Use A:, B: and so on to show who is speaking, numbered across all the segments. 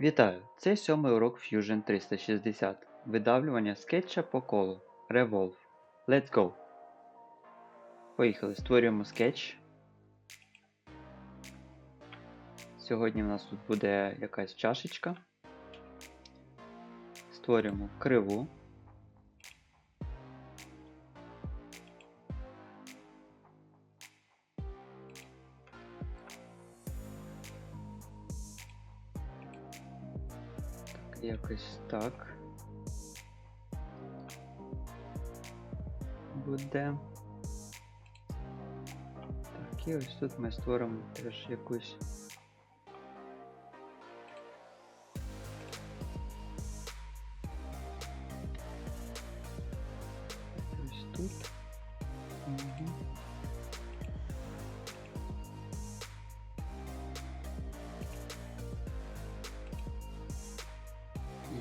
A: Вітаю! Це сьомий урок Fusion 360. Видавлювання скетча по колу. Revolve. Let's go! Поїхали. Створюємо скетч. Сьогодні в нас тут буде якась чашечка. Створюємо криву. Якось так. Буде. Так, і ось тут ми створимо теж якусь.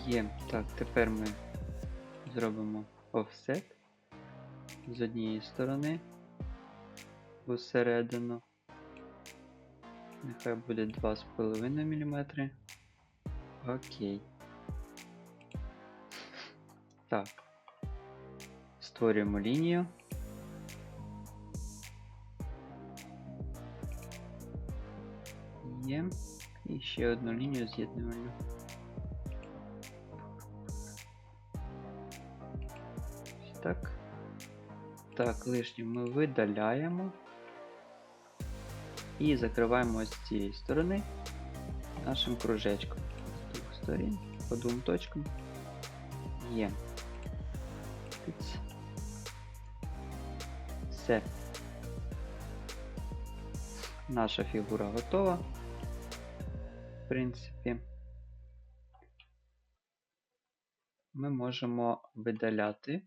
A: Є. Так, тепер ми зробимо offset з однієї сторони усередину. Нехай буде 2,5 мм. Окей. Так. Створюємо лінію. Є. І ще одну лінію з'єднувальну. Так. Так, лишнє ми видаляємо. І закриваємо з цієї сторони нашим кружечком. З двох сторін, по двом точкам. Є. Все. Наша фігура готова. В принципі, ми можемо видаляти.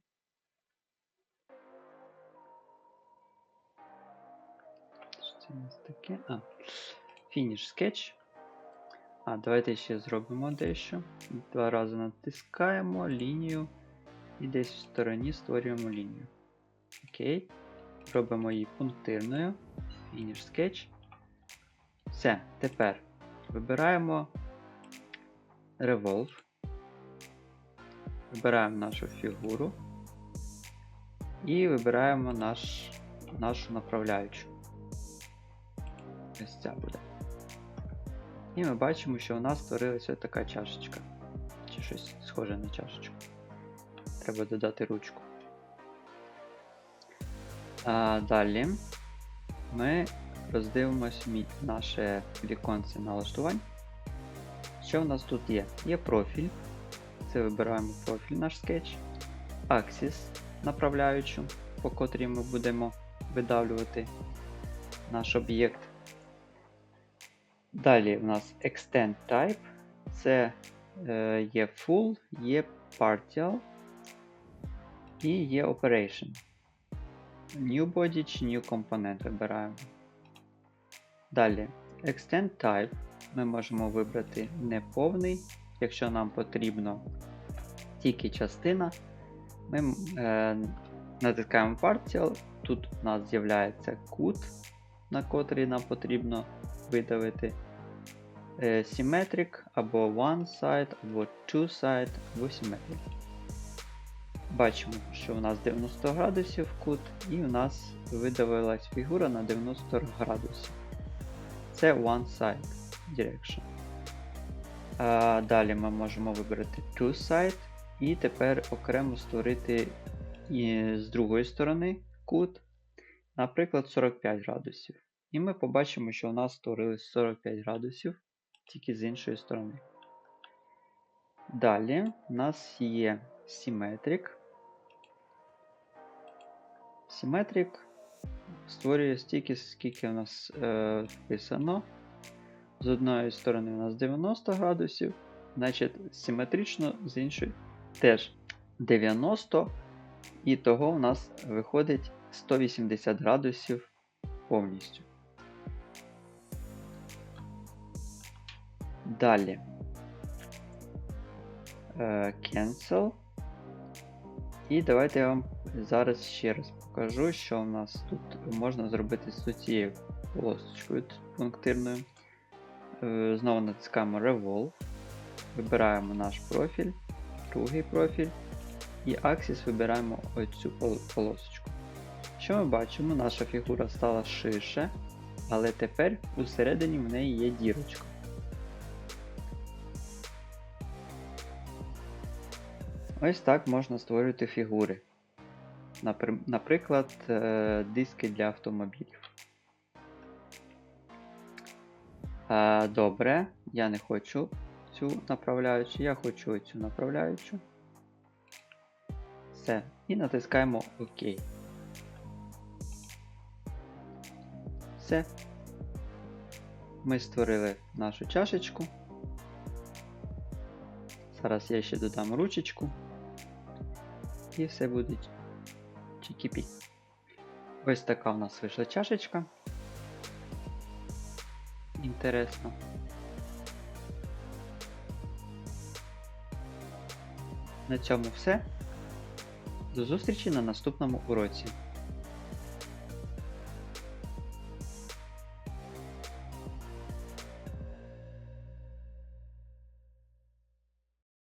A: У нас таке? А, фініш скетч. А, давайте ще зробимо дещо. Два рази натискаємо лінію і десь в стороні створюємо лінію. Окей. Робимо її пунктирною. Фініш скетч. Все, тепер вибираємо Revolve. Вибираємо нашу фігуру і вибираємо наш, нашу направляючу. Ось ця буде. І ми бачимо, що у нас створилася така чашечка. Чи щось схоже на чашечку. Треба додати ручку. А, Далі ми роздивимось наше віконце налаштувань. Що в нас тут є? Є профіль. Це вибираємо профіль наш скетч. Axis направляючу, по котрій ми будемо видавлювати наш об'єкт. Далі в нас Extend Type. Це е, є Full, є Partial і є Operation. New Body чи New Component вибираємо. Далі Extend Type ми можемо вибрати неповний, якщо нам потрібно тільки частина. Ми е, натискаємо Partial, тут у нас з'являється кут, на котрий нам потрібно видавити е, Symmetric або One Side, або Two Side, або Symmetric. Бачимо, що у нас 90 градусів кут, і у нас видавилась фігура на 90 градусів. Це One Side Direction. А, Далі ми можемо вибрати Two Side, і тепер окремо створити з другої сторони кут, наприклад, 45 градусів. І ми побачимо, що у нас створилось 45 градусів тільки з іншої сторони. Далі у нас є Symmetric. Symmetric створює стільки, скільки у нас е, вписано. З одної сторони у нас 90 градусів, значить симетрично з іншої теж 90, і того у нас виходить 180 градусів повністю. Далі е, Cancel. І давайте я вам зараз ще раз покажу, що у нас тут можна зробити з цією полосочкою пунктирною. Е, Знову натискаємо Revolve. Вибираємо наш профіль, другий профіль і Axis вибираємо оцю полосочку. Що ми бачимо? Наша фігура стала ширше, але тепер усередині в неї є дірочка. Ось так можна створювати фігури. Наприклад, е, диски для автомобілів. Е, Добре, я не хочу цю направляючу, я хочу цю направляючу. Все. І натискаємо ОК. Все. Ми створили нашу чашечку. Зараз я ще додам ручечку. І все буде чики-пі. Ось така в нас вийшла чашечка. Інтересно. На цьому все. До зустрічі на наступному уроці.